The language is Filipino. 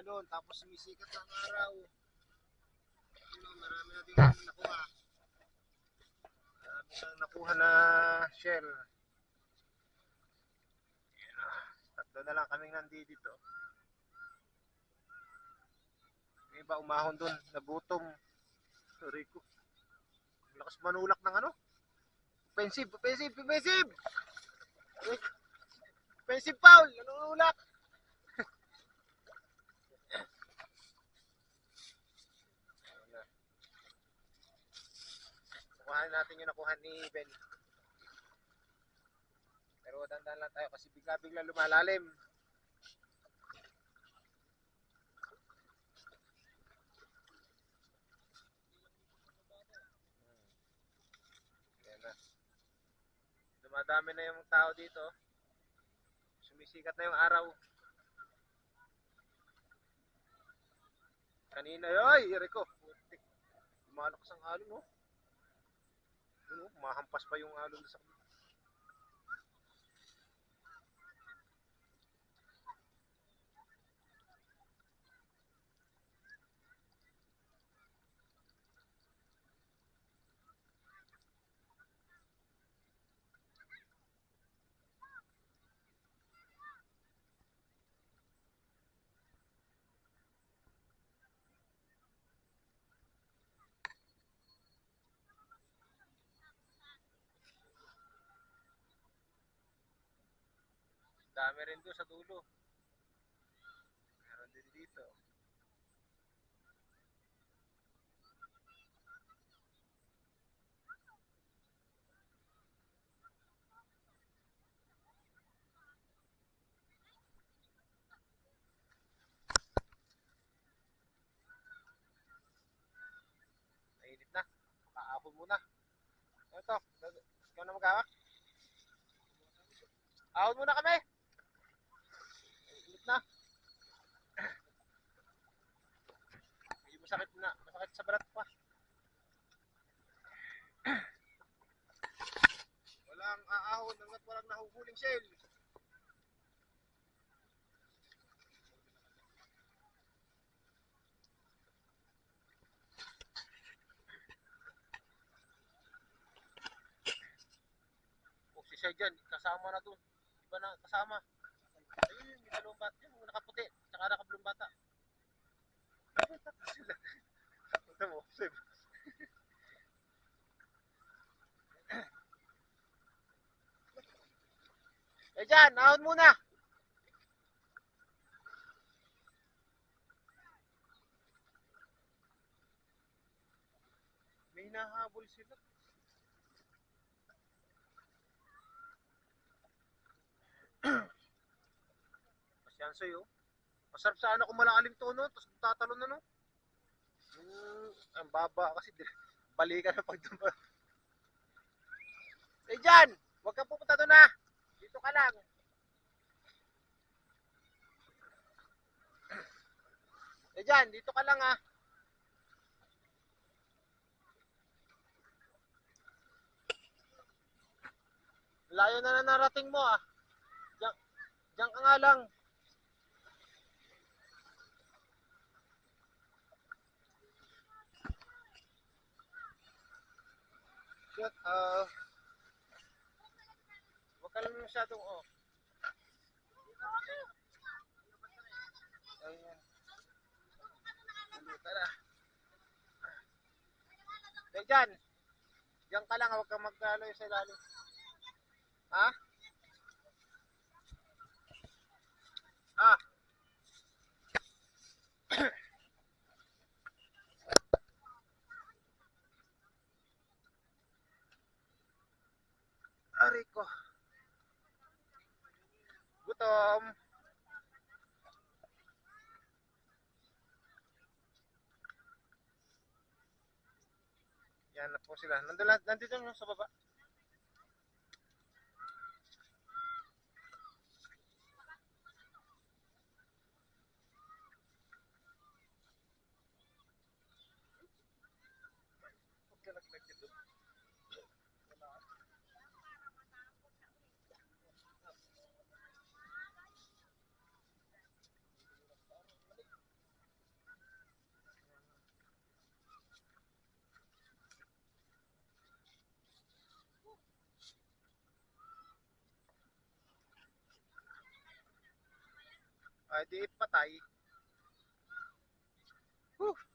alon, tapos sumisikat ang araw. Ano, marami na din kami nakuha. Marami na nakuha na shell. Ah. Tatlo na lang kaming nandito. Yung iba umahon dun, nagutom. Sorry ko. Lakas manulak ng ano? Offensive, offensive, offensive! Offensive foul! Nanunulak! Ayun na. Kukuhanin natin yung nakuha ni Ben. Pero dandan lang tayo kasi bigla-bigla lumalalim. Yan na. Dumadami na yung tao dito. Sumisikat na yung araw. Kanina, ay, Rico. Putik. Lumalakas ang alon, oh. Yun, mahampas pa yung alon sa Dami rin doon sa dulo. Meron din dito. Mainit na. Kaahon muna. Ito, ikaw na mag-awak. Ahon muna kami. Sa balat pa. Walang aahon hanggat walang nahuhuling shell. O si dyan, kasama na dun. Iba na kasama. Ayun, yung dalawang bata. Yung nakaputi, tsaka nakablong bata. Sila. Ito mo, Sir. Eh dyan, ahon muna. May hinahabol sila. Pasyanso yun. Masarap sana kung malalim to, no? Tapos tatalon na, no? Ang baba kasi. Balikan na pag dumba. Eh, dyan! Huwag kang pupunta doon, ha? Dito ka lang. Eh, dyan! Dito ka lang, ha? Layo na na narating mo, ah. Diyan, diyan ka nga lang. Shit, ah. Huwag ka lang masyadong, oh. Ayan. Dahil dyan. Diyan ka lang, huwag kang magkaloy sa ilalim. Ha? Ah. Ko. Gutom. Yan na po sila. Nandito lang sa baba. ay di patay. Whew.